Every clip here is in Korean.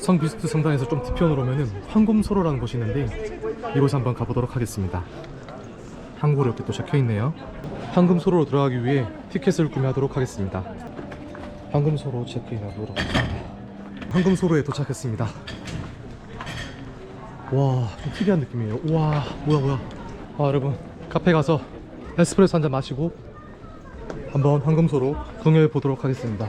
성 비스트 성당에서 좀 뒤편으로 오면은 황금소로라는 곳이 있는데 이곳에 한번 가보도록 하겠습니다. 한국어로 이렇게 또 적혀 있네요. 황금소로로 들어가기 위해 티켓을 구매하도록 하겠습니다. 황금소로 체크인하도록. 황금소로에 도착했습니다. 와, 좀 특이한 느낌이에요. 와, 뭐야 뭐야. 아, 여러분 카페 가서 에스프레소 한 잔 마시고 한번 황금소로 구경해 보도록 하겠습니다.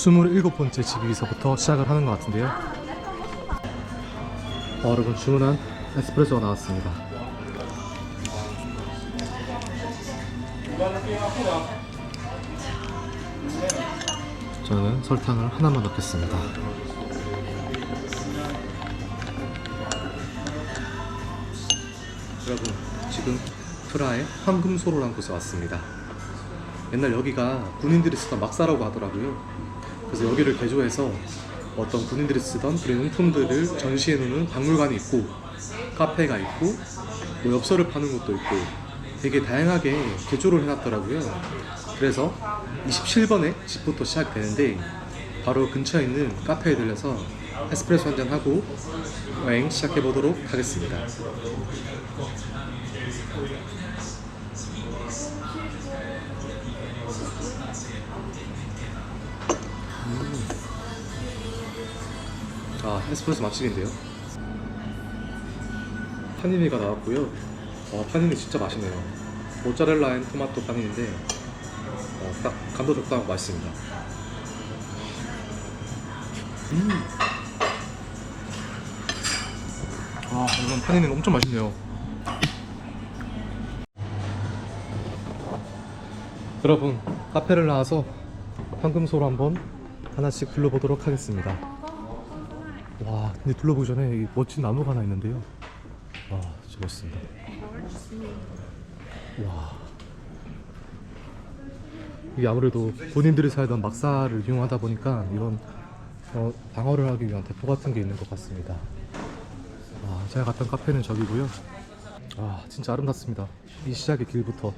스물일곱 번째 집에서부터 시작을 하는 것 같은데요. 어, 여러분 주문한 에스프레소가 나왔습니다. 저는 설탕을 하나만 넣겠습니다. 여러분 지금 프라하의 황금소로라는 곳에 왔습니다. 옛날 여기가 군인들이 쓰던 막사라고 하더라고요. 그래서 여기를 개조해서 어떤 군인들이 쓰던 그런 용품들을 전시해 놓는 박물관이 있고 카페가 있고 뭐 엽서를 파는 곳도 있고 되게 다양하게 개조를 해놨더라고요. 그래서 27번에 집부터 시작되는데 바로 근처에 있는 카페에 들려서 에스프레소 한 잔 하고 여행 시작해 보도록 하겠습니다. 아 에스프레소 맛집인데요? 파니니가 나왔고요. 어, 파니니 진짜 맛있네요. 모짜렐라 앤 토마토 파니니인데 어, 딱 간도 적당하고 맛있습니다. 음. 아 이건 파니니는 엄청 맛있네요. 여러분 카페를 나와서 황금소로 한번 하나씩 둘러보도록 하겠습니다 와 근데 둘러보기 전에 이 멋진 나무가 하나 있는데요. 와 진짜 멋있습니다. 와. 이게 아무래도 본인들이 살던 막사를 이용하다 보니까 이런 어, 방어를 하기 위한 대포 같은 게 있는 것 같습니다. 와 제가 갔던 카페는 저기고요. 와 진짜 아름답습니다. 이 시작의 길부터.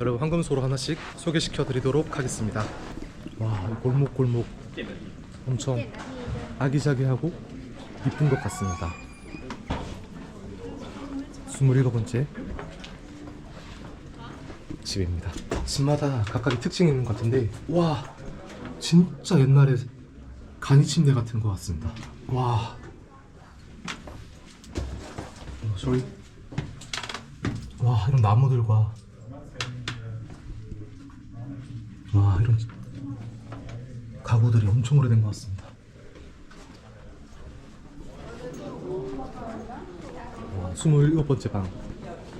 여러분 황금소로 하나씩 소개시켜 드리도록 하겠습니다. 와이 골목골목 엄청 아기자기하고 이쁜 것 같습니다. 27번째 집입니다. 집마다 각각의 특징이 있는 것 같은데 와 진짜 옛날에 간이 침대 같은 것 같습니다. 와 어, 저기 와 이런 나무들과 와 이런 가구들이 엄청 오래된 것 같습니다. 와, 27번째 방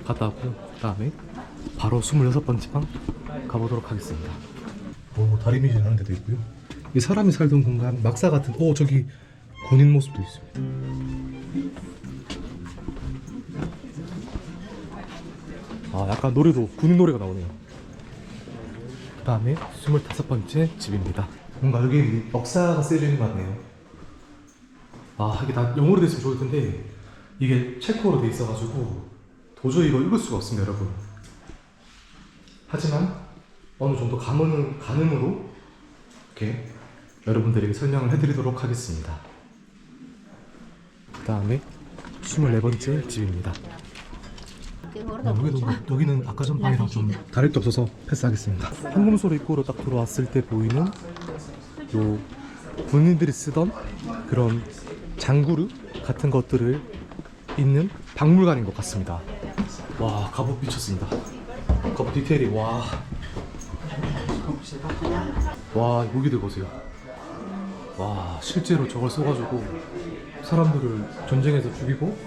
갔다 왔고요. 그 다음에 바로 26번째 방 가보도록 하겠습니다. 오, 다리 미질 하는 데도 있고요. 이 사람이 살던 공간, 막사 같은, 오, 저기 군인 모습도 있습니다. 아, 약간 노래도, 군인 노래가 나오네요. 그 다음에 25번째 집입니다. 뭔가 여기 역사가 쓰여져 있는 것 같네요. 아, 이게 다 영어로 됐으면 좋을 텐데, 이게 체코어로 돼 있어가지고, 도저히 이거 읽을 수가 없습니다, 여러분. 하지만, 어느 정도 감은, 가늠으로, 이렇게 여러분들에게 설명을 해드리도록 하겠습니다. 그 다음에, 24번째 집입니다. 아, 여기도 뭐- 여기는 아까 전 방이랑 좀 다를 게 없어서 패스하겠습니다. 황금소리 입구로 딱 들어왔을 때 보이는 요 군인들이 쓰던 그런 장구르 같은 것들을 있는 박물관인 것 같습니다. 와 갑옷 미쳤습니다. 갑옷 디테일이 와. 와 무기들 보세요. 와 실제로 저걸 써가지고 사람들을 전쟁에서 죽이고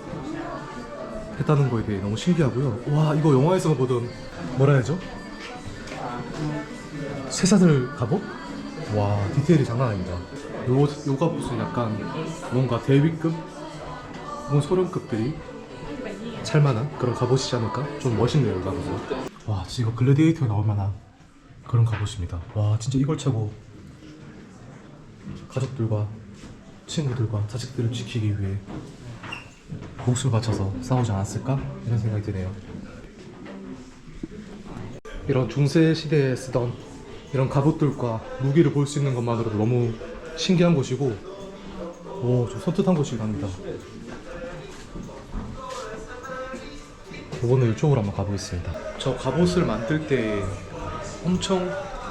했다는 거에 대해 너무 신기하고요. 와 이거 영화에서 보던 뭐라 해야죠? 쇠사슬 갑옷? 와 디테일이 장난 아닙니다. 요, 요 갑옷은 약간 뭔가 대위급 혹은 소련급들이 찰만한 그런 갑옷이지 않을까? 좀 멋있네요 이 갑옷은. 와 진짜 이거 글래디에이터에 나올 만한 그런 갑옷입니다. 와 진짜 이걸 차고 가족들과 친구들과 자식들을 지키기 위해 목숨을 바쳐서 싸우지 않았을까 이런 생각이 드네요. 이런 중세 시대에 쓰던 이런 갑옷들과 무기를 볼 수 있는 것만으로도 너무 신기한 곳이고, 오, 좀 섬뜩한 곳이긴 합니다. 이번에 이쪽으로 한번 가보겠습니다. 저 갑옷을 만들 때 엄청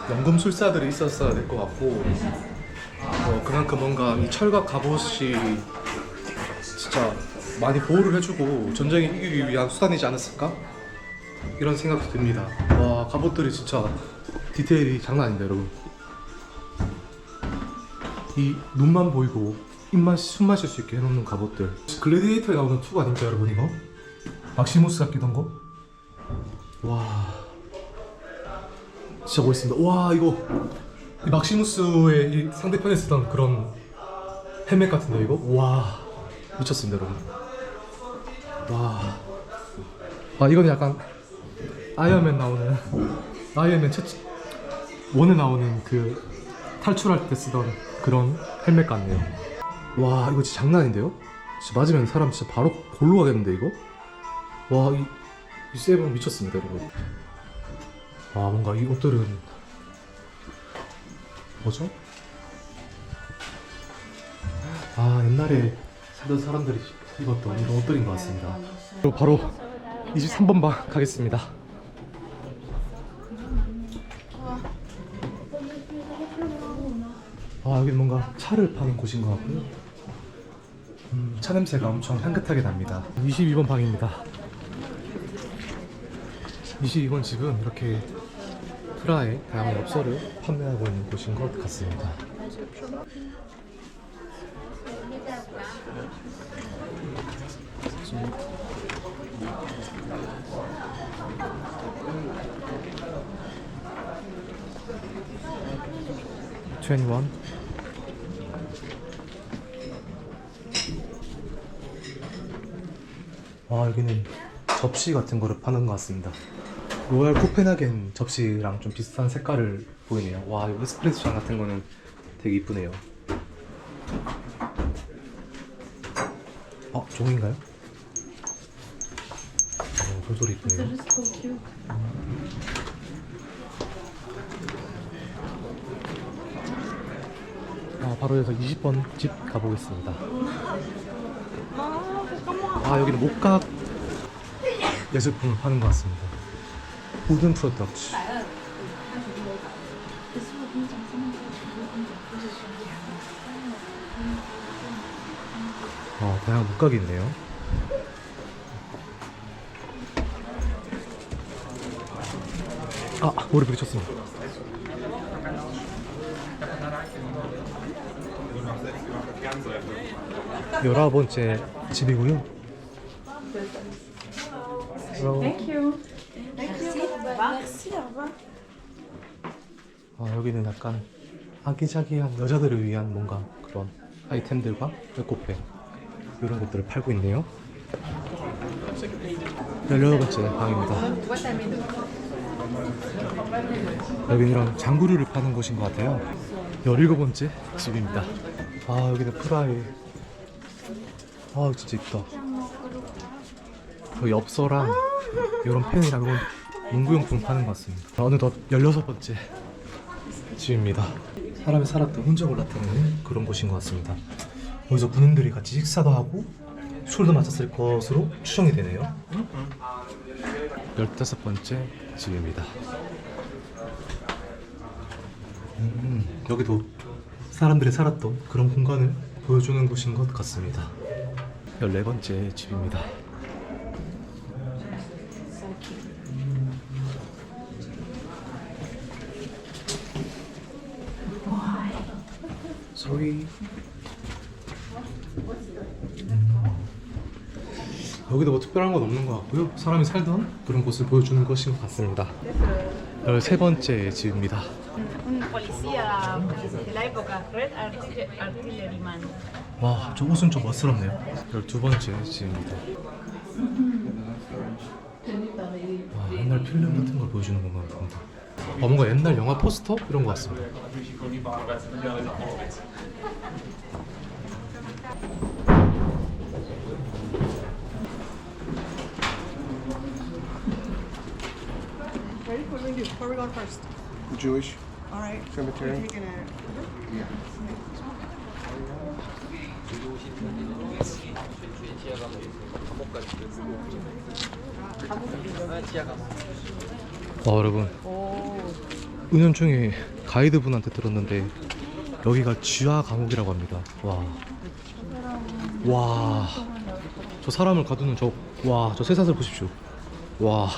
연금술사들이 있었어야 될 것 같고, 어, 그만큼 뭔가 이 철갑 갑옷이 진짜 많이 보호를 해주고 전쟁에 이기기 위한 수단이지 않았을까? 이런 생각이 듭니다. 와 갑옷들이 진짜 디테일이 장난 아닙니다, 여러분. 이 눈만 보이고 입만 숨 마실 수 있게 해놓는 갑옷들. 글래디에이터에 나오는 투가 아닙니까, 여러분 이거? 막시무스가 끼던 거? 와 진짜 멋있습니다. 와 이거 이 막시무스의 이 상대편에 쓰던 그런 헬멧 같은데 이거? 와 미쳤습니다 여러분 와. 아 이건 약간 아이언맨 나오는 아이언맨 첫 원에 나오는 그 탈출할 때 쓰던 그런 헬멧 같네요 와 이거 진짜 장난 아닌데요? 진짜 맞으면 사람 진짜 바로 골로 가겠는데 이거? 와 이 이 세븐 미쳤습니다 여러분 와 뭔가 이 옷들은 뭐죠? 아 옛날에 살던 사람들이 입었던 이런 옷들인 것 같습니다. 그리고 바로 23번 방 가겠습니다. 아 여기 뭔가 차를 파는 곳인 것 같고요. 음, 차 냄새가 엄청 향긋하게 납니다. 22번 방입니다. 22번 집은 이렇게 프라의 다양한 엽서를 판매하고 있는 곳인 것 같습니다. 트웬티원 와 여기는 접시 같은 거를 파는 것 같습니다. 로얄 코펜하겐 접시랑 좀 비슷한 색깔을 보이네요. 와, 이 에스프레소 잔 같은 거는 되게 이쁘네요. 어, 종인가요? 어, 돌돌이 이쁘네요. 아, 바로 여기서 20번 집 가보겠습니다. 아, 여기는 목각 예술품을 파는 것 같습니다. 우든 프로덕트. 어, 다양한 목각이 있네요. 아, 머리 부딪혔습니다. 열아홉 번째 집이고요. Thank you. Merci, au revoir. 아, 여기는 약간 아기자기한 여자들을 위한 뭔가 그런 아이템들과 에코백 이런 것들을 팔고 있네요. 18번째 방입니다. 여기 이런 장구류를 파는 곳인 것 같아요. 17번째 집입니다. 아, 여기는 프라이. 아, 진짜 이쁘다. 여기 엽서랑 이런 펜이랑 이런 문구용품 파는 것 같습니다. 어느덧 16번째 집입니다. 사람이 살았던 흔적을 나타내는 그런 곳인 것 같습니다. 여기서 군인들이 같이 식사도 하고 술도 마셨을 것으로 추정이 되네요. 15번째 집입니다. 음, 여기도 사람들이 살았던 그런 공간을 보여주는 곳인 것 같습니다. 14번째 집입니다. Sorry. 여기도 뭐 특별한 건 없는 것 같고요. 사람이 살던 그런 곳을 보여주는 것인 것 같습니다. 13번째 집입니다. Un policía de la época, Red Artille- Artilleryman. 와, 저 옷은 좀 멋스럽네요. 12번째 집입니다. 와, 옛날 필름 같은 걸 보여주는 건가 봅니다. 어, 뭔가 옛날 영화 포스터 이런 것 같습니다. Ready? What are we gonna do? Where are we going first? Jewish. All right. Cemetery. We're taking a. Yeah. 감옥까지 들고 와 여러분. 은연중에 가이드분한테 들었는데 여기가 쥐하 감옥이라고 합니다. 와 와 저 사람을 가두는 저 와 저 쇠사슬 보십시오. 와